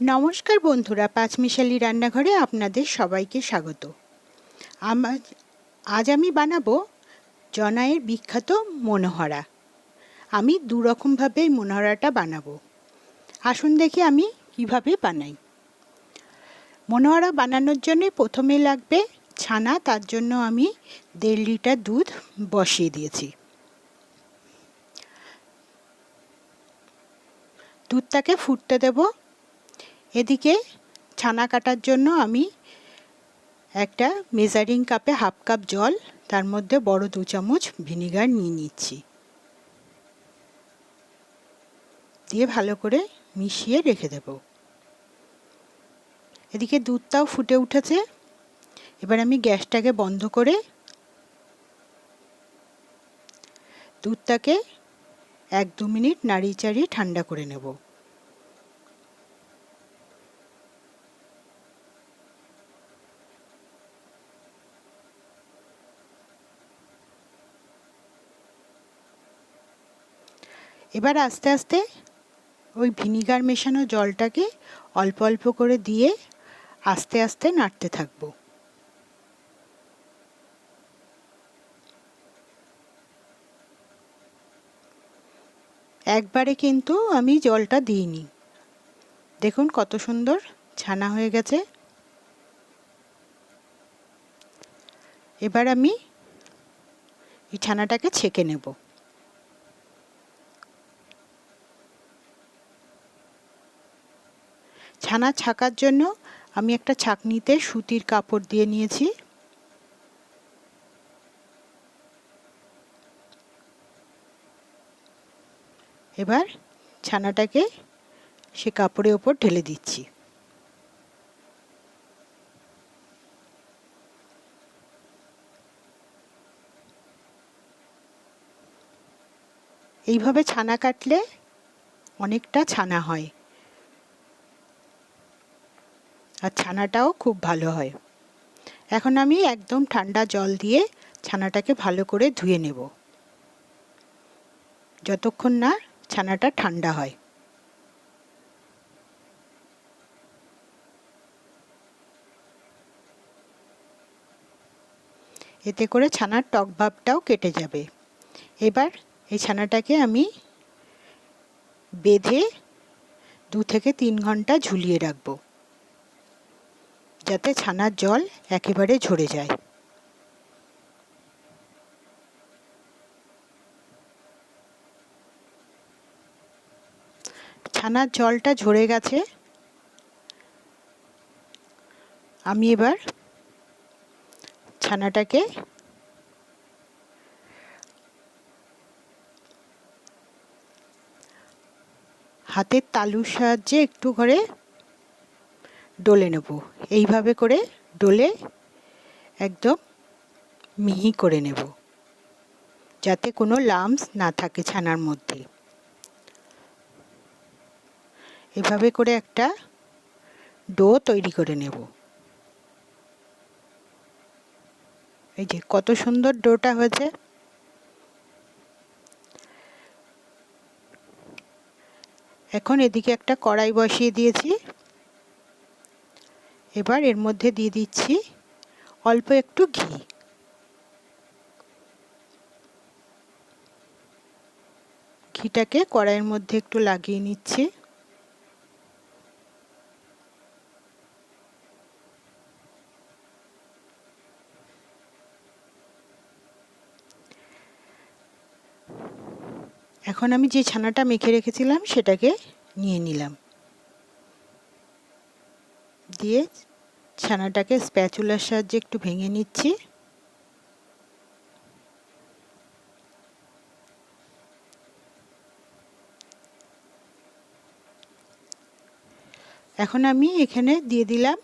নমস্কার বন্ধুরা, পাঁচমিশালি রান্নাঘরে আপনাদের সবাইকে স্বাগত। আমার আজ আমি বানাবো জনায়ের বিখ্যাত মনোহরা। আমি দু রকমভাবে এই মনোহরাটা বানাবো। আসুন দেখি আমি কীভাবে বানাই। মনোহরা বানানোর জন্য প্রথমে লাগবে ছানা, তার জন্য আমি দেড় লিটার দুধ বসিয়ে দিয়েছি। দুধটাকে ফুটতে দেবো এদিকে ছানা কাটার জন্য আমি একটা মেজারিং কাপে হাফ কাপ জল, তার মধ্যে বড় দু চামচ ভিনিগার নিয়ে নিচ্ছি। দিয়ে ভালো করে মিশিয়ে রেখে দেব। এদিকে দুধটাও ফুটে উঠেছে। এবার আমি গ্যাসটাকে বন্ধ করে দুধটাকে এক দু মিনিট নাড়িয়ে চাড়িয়ে ঠান্ডা করে নেব। এবার আস্তে আস্তে ওই ভিনিগার মেশানো জলটাকে অল্প অল্প করে দিয়ে আস্তে আস্তে নাড়তে থাকব। একবারে কিন্তু আমি জলটা দিইনি। দেখুন কত সুন্দর ছানা হয়ে গেছে। এবার আমি এই ছানাটাকে ছেঁকে নেব। ছানা ছাকার জন্য আমি একটা ছাকনিতে সুতির কাপড় দিয়ে নিয়েছি। এবার ছানাটাকে সে কাপড়ের ওপর ঢেলে দিচ্ছি। এইভাবে ছানা কাটলে অনেকটা ছানা হয়। আর ছানাটাও খুব ভালো হয়। এখন আমি একদম ঠান্ডা জল দিয়ে ছানাটাকে ভালো করে ধুয়ে নেব। যতক্ষণ না ছানাটা ঠান্ডা হয়। এতে করে ছানার টক ভাবটাও কেটে যাবে। এবার এই ছানাটাকে আমি বেঁধে দু থেকে তিন ঘণ্টা ঝুলিয়ে রাখব। যাতে ছানার জল একেবারে ঝরে যায়। ছানার জলটা ঝরে গেছে। আমি এবার ছানাটাকে হাতের তালুর সাহায্যে একটু করে ডলে নেব। এইভাবে করে ডোলে একদম মিহি করে নেব, যাতে কোনো লামস না থাকে ছানার মধ্যে। এভাবে করে একটা ডো তৈরি করে নেব। এই যে কত সুন্দর ডোটা হয়েছে। এখন এদিকে একটা কড়াই বসিয়ে দিয়েছি। এবার এর মধ্যে দিয়ে দিচ্ছি অল্প একটু ঘি। ঘিটাকে কড়াইয়ের মধ্যে একটু লাগিয়ে নিচ্ছি। এখন আমি যে ছানাটা মেখে রেখেছিলাম, সেটাকে নিয়ে নিলাম। দিয়ে ছানাটাকে স্প্যাচুলার সাহায্যে একটু ভেঙে নিচ্ছি। এখন আমি এখানে দিয়ে দিলাম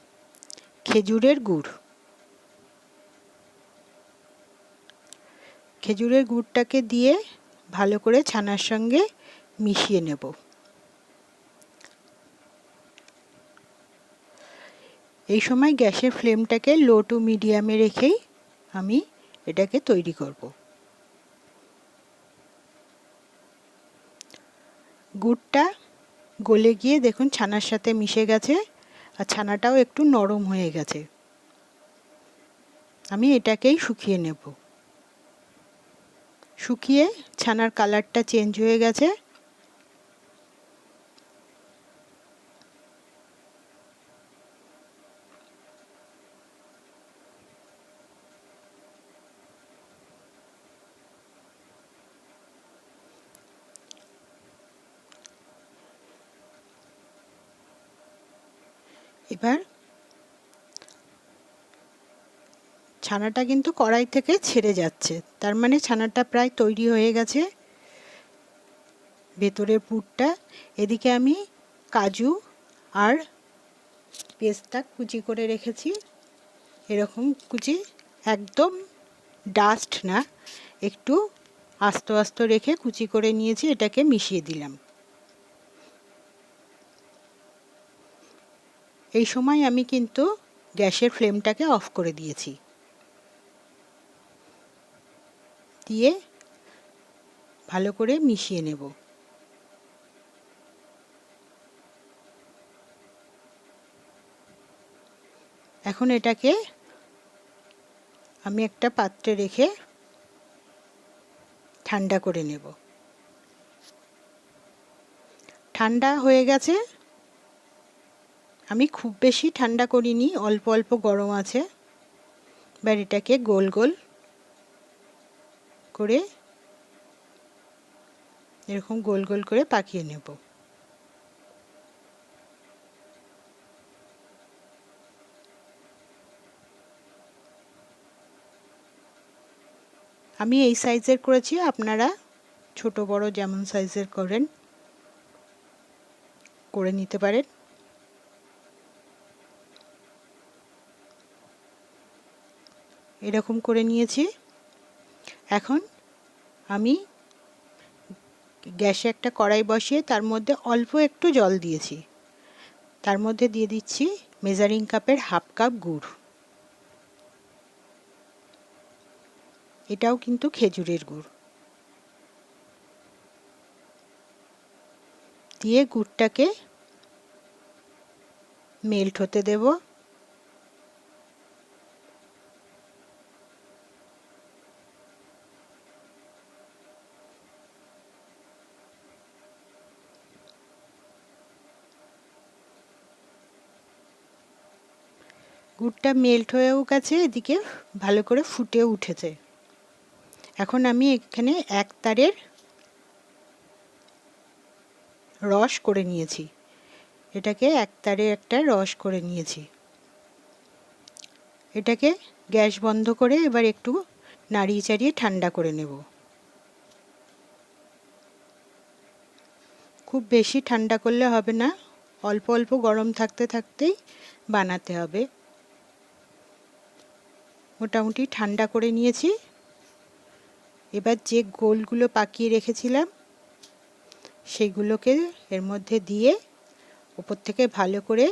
খেজুরের গুড়। খেজুরের গুড়টাকে দিয়ে ভালো করে ছানার সঙ্গে মিশিয়ে নেব। এই সময় গ্যাসের ফ্লেমটাকে লো টু মিডিয়ামে রেখেই আমি এটাকে তৈরি করব। গুড়টা গলে গিয়ে দেখুন ছানার সাথে মিশে গেছে আর ছানাটাও একটু নরম হয়ে গেছে। আমি এটাকেই শুকিয়ে নেব। শুকিয়ে ছানার কালারটা চেঞ্জ হয়ে গেছে। এবার ছানাটা কিন্তু কড়াই থেকে ছেড়ে যাচ্ছে। তার মানে ছানাটা প্রায় তৈরি হয়ে গেছে। ভেতরের পুরটা, এদিকে আমি কাজু আর পেস্তা কুচি করে রেখেছি। এরকম কুচি একদম ডাস্ট না, একটু আস্ত আস্ত রেখে কুচি করে নিয়েছি, এটাকে মিশিয়ে দিলাম। এই সময় আমি কিন্তু গ্যাসের ফ্লেমটাকে অফ করে দিয়েছি। দিয়ে ভালো করে মিশিয়ে নেব। এখন এটাকে আমি একটা পাত্রে রেখে ঠান্ডা করে নেব। ঠান্ডা হয়ে গেছে। আমি খুব বেশি ঠান্ডা করিনি, অল্প অল্প গরম আছে। এবার এটাকে গোল গোল করে এরকম গোল গোল করে পাকিয়ে নেব। আমি এই সাইজের করেছি, আপনারা ছোট বড় যেমন সাইজের করেন, করে নিতে পারেন। এরকম করে নিয়েছি। এখন আমি গ্যাসে একটা কড়াই বসিয়ে তার মধ্যে অল্প একটু জল দিয়েছি। তার মধ্যে দিয়ে দিচ্ছি মেজারিং কাপের হাফ কাপ গুড়। এটাও কিন্তু খেজুরের গুড়। দিয়ে গুড়টাকে মেল্ট হতে দেবো। গুড়টা মেল্ট হয়েও গেছে এদিকে, ভালো করে ফুটেও উঠেছে। এখন আমি এখানে এক তারের রস করে নিয়েছি। এটাকে এক তারে একটা রস করে নিয়েছি। এটাকে গ্যাস বন্ধ করে এবার একটু নাড়িয়ে চাড়িয়ে ঠান্ডা করে নেব। খুব বেশি ঠান্ডা করলে হবে না, অল্প অল্প গরম থাকতে থাকতেই বানাতে হবে। মোটামুটি ঠান্ডা করে নিয়েছি। এবার যে গোলগুলো পাকিয়ে রেখেছিলাম, সেগুলোকে এর মধ্যে দিয়ে ওপর থেকে ভালো করে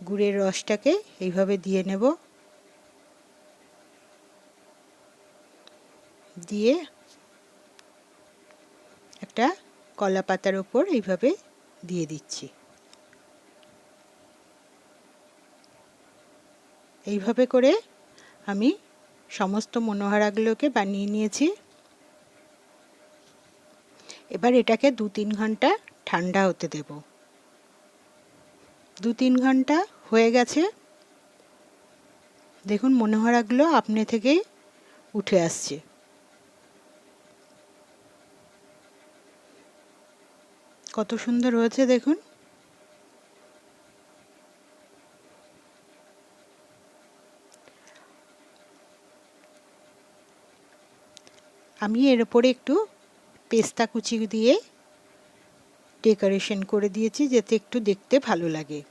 গুড়ের রসটাকে এইভাবে দিয়ে নেব। দিয়ে একটা কলা পাতার ওপর এইভাবে দিয়ে দিচ্ছি। এইভাবে করে আমি সমস্ত মনোহারাগুলোকে বানিয়ে নিয়েছি। এবার এটাকে দু তিন ঘণ্টা ঠান্ডা হতে দেব। দু তিন ঘণ্টা হয়ে গেছে। দেখুন মনোহরাগুলো আপনি থেকেই উঠে আসছে। কত সুন্দর হয়েছে দেখুন। আমি এর ওপরে একটু পেস্তা কুচি দিয়ে ডেকোরেশন করে দিয়েছি যাতে একটু দেখতে ভালো লাগে।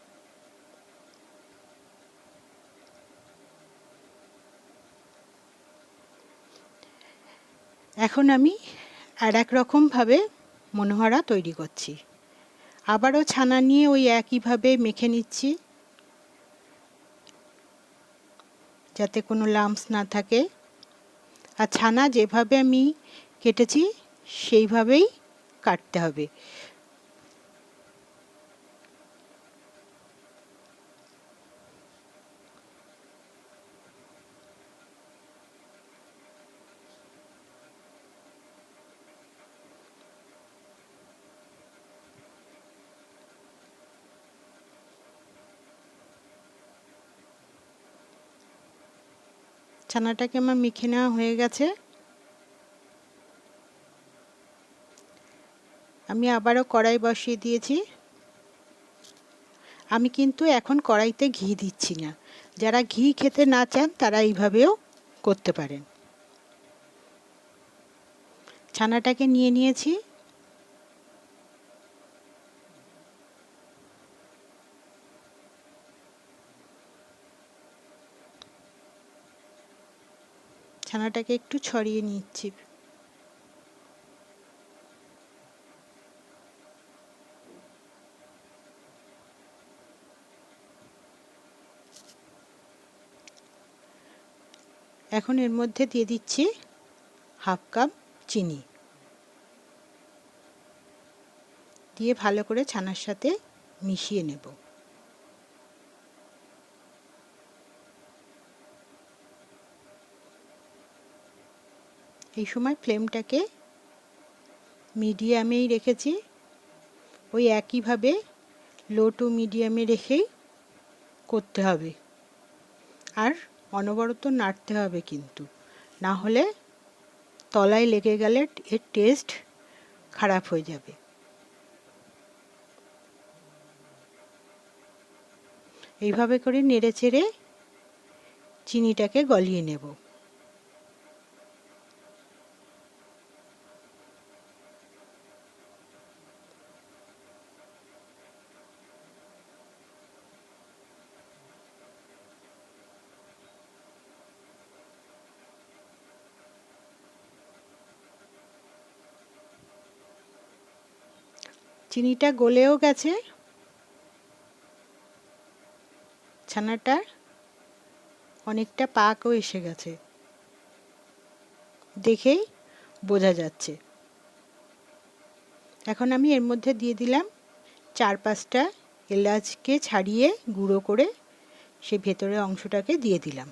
এখন আমি আর এক রকমভাবে মনোহরা তৈরি করছি। আবারও ছানা নিয়ে ওই একইভাবে মেখে নিচ্ছি। যাতে কোনো লাম্পস না থাকে। আর ছানা যেভাবে আমি কেটেছি সেইভাবেই কাটতে হবে। ছানাটাকে আমার মেখে নেওয়া হয়ে গেছে। আমি আবারও কড়াই বসিয়ে দিয়েছি। আমি কিন্তু এখন কড়াইতে ঘি দিচ্ছি না। যারা ঘি খেতে না চান, তারা এইভাবেও করতে পারেন। ছানাটাকে নিয়ে নিয়েছি। ছানাটাকে একটু ছড়িয়ে নিচ্ছি। এখন এর মধ্যে দিয়ে দিচ্ছি হাফ কাপ চিনি। দিয়ে ভালো করে ছানার সাথে মিশিয়ে নেব। এই সময় ফ্লেমটাকে মিডিয়ামেই রেখেছি। ওই একইভাবে লো টু মিডিয়ামে রেখেই করতে হবে। আর অনবরত নাড়তে হবে কিন্তু। না হলে তলায় লেগে গেলে এর টেস্ট খারাপ হয়ে যাবে। এইভাবে করে নেড়ে চেড়ে চিনিটাকে গলিয়ে নেব। চিনিটা গলেও গেছে। ছানাটার অনেকটা পাকও এসে গেছে। দেখেই বোঝা যাচ্ছে। এখন আমি এর মধ্যে দিয়ে দিলাম চার পাঁচটা এলাচকে ছাড়িয়ে গুঁড়ো করে সে ভেতরের অংশটাকে দিয়ে দিলাম।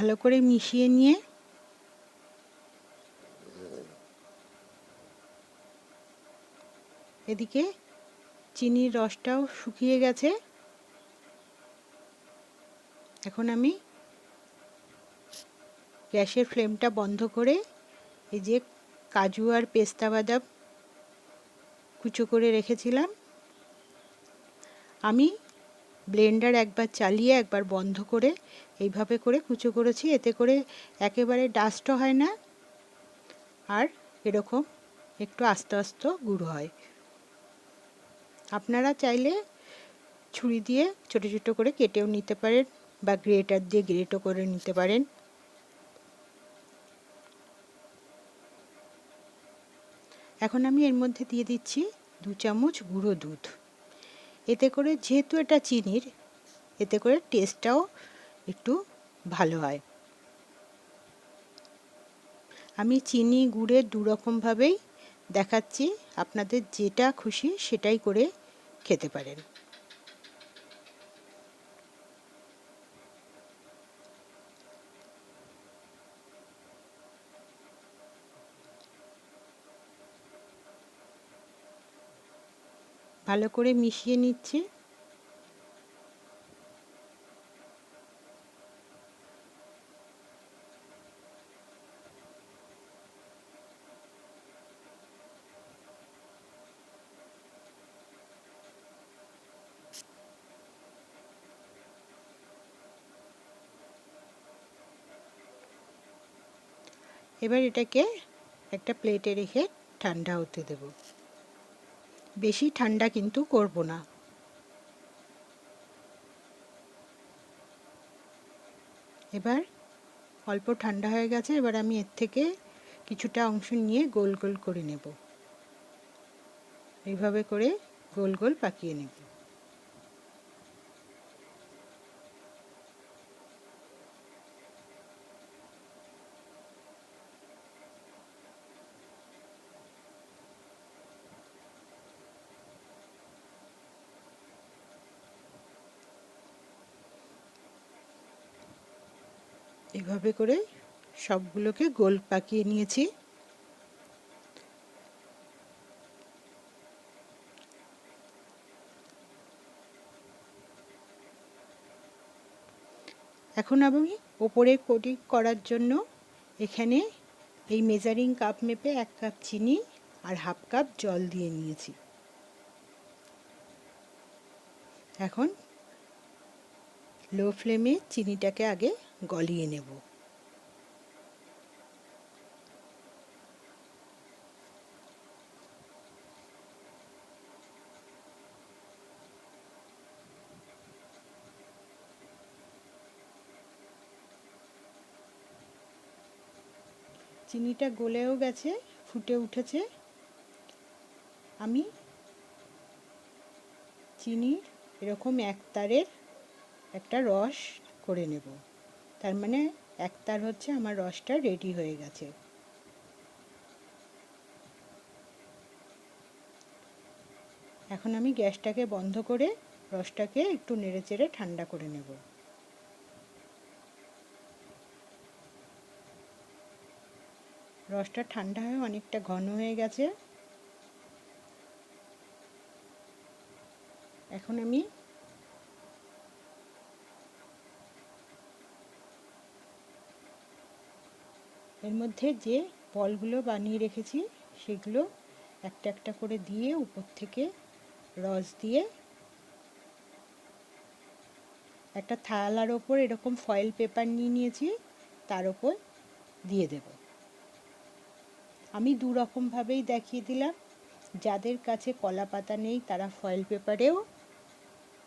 ভালো করে মিশিয়ে নিয়ে এদিকে চিনির রসটাও শুকিয়ে গেছে। এখন আমি গ্যাসের ফ্লেমটা বন্ধ করে এই যে কাজু আর পেস্তা বাদাম কুচো করে রেখেছিলাম। আমি ব্লেন্ডার একবার চালিয়ে, একবার বন্ধ করে, এইভাবে করে কুচো করেছি। এতে করে একেবারে ডাস্টও হয় না আর এরকম একটু আস্তে আস্তে গুঁড়ো হয়। আপনারা চাইলে ছুরি দিয়ে ছোট ছোট করে কেটেও নিতে পারেন বা গ্রেটার দিয়ে গ্রেটও করে নিতে পারেন। এখন আমি এর মধ্যে দিয়ে দিচ্ছি দু চামচ গুঁড়ো দুধ। এতে করে যেহেতু এটা চিনির, এতে করে টেস্টটাও একটু ভালো হয়। আমি চিনি গুড়ে দুরকমভাবেই দেখাচ্ছি, আপনাদের যেটা খুশি সেটাই করে খেতে পারেন। ভালো করে মিশিয়ে নিচ্ছি। এবার এটাকে একটা প্লেটে রেখে ঠান্ডা হতে দেব। বেশি ঠান্ডা কিন্তু করব না। এবার অল্প ঠান্ডা হয়ে গেছে, এবার আমি এর থেকে কিছুটা অংশ নিয়ে গোল গোল করে নেব। এইভাবে করে গোল গোল পাকিয়ে নেব। এইভাবে করে সবগুলোকে গোল পাকিয়ে নিয়েছি। এখন আমি ওপরে কোটিং করার জন্য এখানে এই মেজারিং কাপ মেপে এক কাপ চিনি আর হাফ কাপ জল দিয়ে নিয়েছি। এখন লো ফ্লেমে চিনিটাকে আগে গলিয়ে নেব। চিনিটা গলেও গেছে, ফুটে উঠেছে। আমি চিনি এরকম এক তারের একটা রস করে নেব। তার মানে এক তার হচ্ছে আমার রসটা রেডি হয়ে গেছে। এখন আমি গ্যাসটাকে বন্ধ করে রসটাকে একটু নেড়েচেড়ে ঠান্ডা করে নেব। রসটা ঠান্ডা হয়ে অনেকটা ঘন হয়ে গেছে। এখন আমি এর মধ্যে যে বলগুলো বানিয়ে রেখেছি, সেগুলো একটা একটা করে দিয়ে উপর থেকে রস দিয়ে একটা থালার ওপর এরকম ফয়েল পেপার নিয়ে নিয়েছি, তার ওপর দিয়ে দেব। আমি দু রকমভাবেই দেখিয়ে দিলাম। যাদের কাছে কলা পাতা নেই, তারা ফয়েল পেপারেও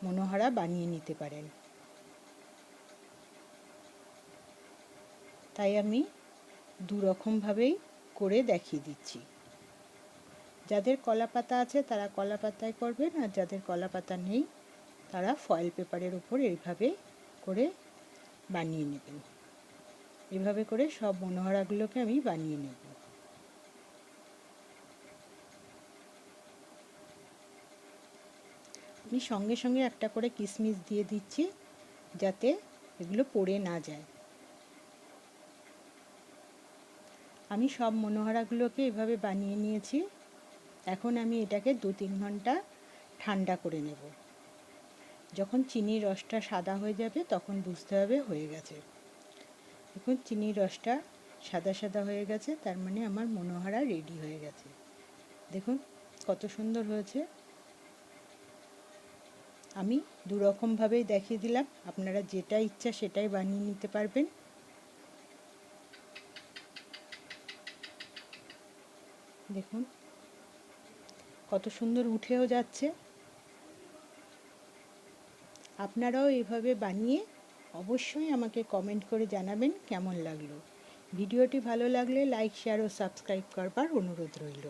মনোহরা বানিয়ে নিতে পারেন। তাই আমি দু রকমভাবেই করে দেখিয়ে দিচ্ছি। যাদের কলা পাতা আছে তারা কলা পাতায় করবেন আর যাদের কলা পাতা নেই তারা ফয়েল পেপারের উপর এইভাবে করে বানিয়ে নেবেন। এভাবে করে সব মনোহরাগুলোকে আমি বানিয়ে নেব। আমি সঙ্গে সঙ্গে একটা করে কিশমিশ দিয়ে দিচ্ছি যাতে এগুলো পড়ে না যায়। আমি সব মনোহরাগুলোকে এভাবে বানিয়ে নিয়েছি। এখন আমি এটাকে দু তিন ঘণ্টা ঠান্ডা করে নেব। যখন চিনির রসটা সাদা হয়ে যাবে তখন বুঝতে হবে হয়ে গেছে। এখন চিনির রসটা সাদা সাদা হয়ে গেছে, তার মানে আমার মনোহারা রেডি হয়ে গেছে। দেখুন, কত সুন্দর হয়েছে। আমি দুরকমভাবেই দেখিয়ে দিলাম। আপনারা যেটা ইচ্ছা সেটাই বানিয়ে নিতে পারবেন। দেখুন, কত সুন্দর উঠেও যাচ্ছে। আপনারাও এভাবে বানিয়ে অবশ্যই আমাকে কমেন্ট করে জানাবেন কেমন লাগল। ভিডিওটি ভালো লাগলে লাইক শেয়ার ও সাবস্ক্রাইব করবার অনুরোধ রইল।